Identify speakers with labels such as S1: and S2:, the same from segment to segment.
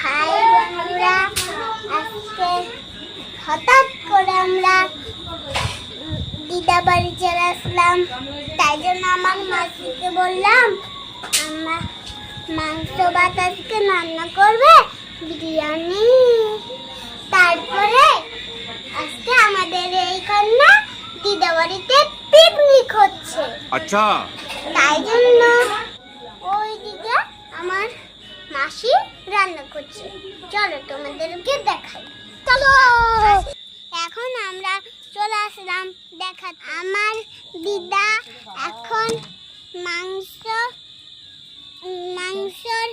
S1: High বন্ধুরা আজকে হঠাৎ করে আমরা দিদা বাড়ি চলে আসলাম। তাই জন্য আমার মাসিকে বললাম আমরা মাংস ভাত আজকে রান্না করবে বিরিয়ানি। তারপরে আজকে আমাদের এইখানে দিদা বাড়িতে পিকনিক হচ্ছে।
S2: আচ্ছা।
S1: তাই জন্য ওইদিকে আমার মাসি করছে। চলো তোমাদেরকে দেখাই। চলো। এখন আমরা চলে আসলাম দেখা আমার দিদা এখন মাংস মাংসর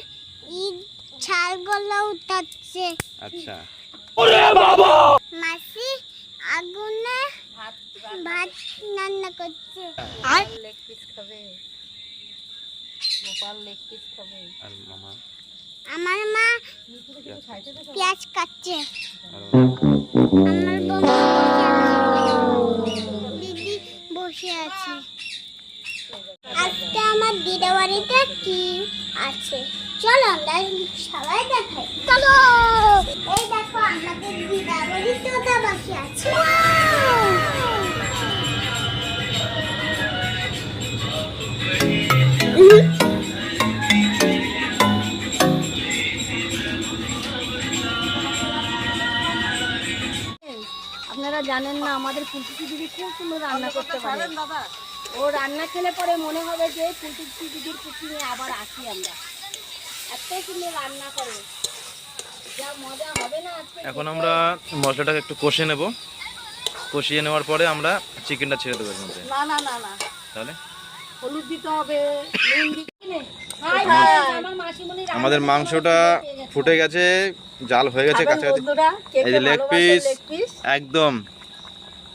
S1: ঈদ ছালগুলো উঠাচ্ছে।
S2: আচ্ছা।
S1: মাসি আগুনে ভাত রান্না করছে। আর
S3: লেগ পিস খাবে। গোপাল লেগ পিস খাবে।
S2: আর মামা?
S1: আমার মা পেঁয়াজ কাটছে। আমার দিদি বসে আছে। আজকে আমার দিদা বাড়িতে কি আছে? চলো আমরা সবাই দেখাই। চলো! এই দেখো আমাদের দিদা বাড়িতে বসে আছে।
S3: আপনারা জানেন না আমাদের ফুলটুকি দিদি খুব সুন্দর রান্না করতে পারে। ও রান্না খেলে পরে মনে হবে যে ফুলটুকি দিদির কুকিংয়ে আবার আসি আমরা। এত সুন্দর রান্না করে। যা মজা হবে না
S2: এখন আমরা মশলাটাকে একটু কষে নেব। কষিয়ে নেওয়ার পরে আমরা চিকেনটা ছেড়ে দেবো
S3: না না না না।
S2: তাহলে?
S3: হলুদ দিতে হবে নুন দিতে
S2: আমাদের মাংসটা ফুটে গেছে জাল হয়ে গেছে কাছাকাছি। এই যে লেগ পিস
S3: লেগ পিস
S2: একদম।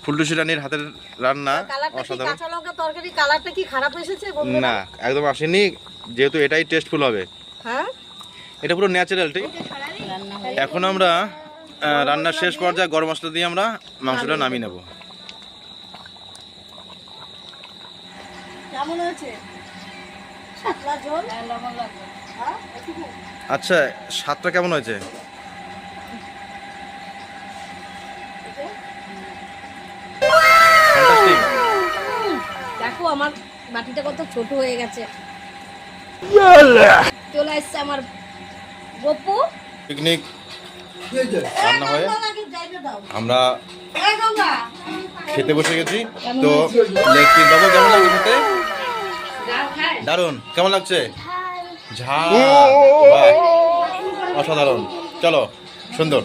S2: ফুলটুসি রানীর হাতের রান্না অসাধারণ।
S3: তরকারি কালারটা কি খারাপ এসেছে
S2: না একদম আসেনি যেহেতু এটাই টেস্টফুল হবে।
S3: হ্যাঁ?
S2: এটা পুরো ন্যাচারাল ঠিক? এখন আমরা শেষ পর্যায়ে গরম মশলা দিয়ে আমরা মাংসটা নামিয়ে নেব।
S3: কেমন হয়েছে?
S2: আচ্ছা স্বাদটা কেমন হয়েছে?
S3: দেখো আমার বাটিটা কত ছোট হয়ে গেছে। চলে আসছে আমার গপু
S2: পিকনিক রান্না হয়ে আমরা খেতে বসে গেছি। তো লেগ পিস বাবু কেমন লাগছে খেতে? দারুণ কেমন লাগছে? ঝাল অসাধারণ। চলো সুন্দর।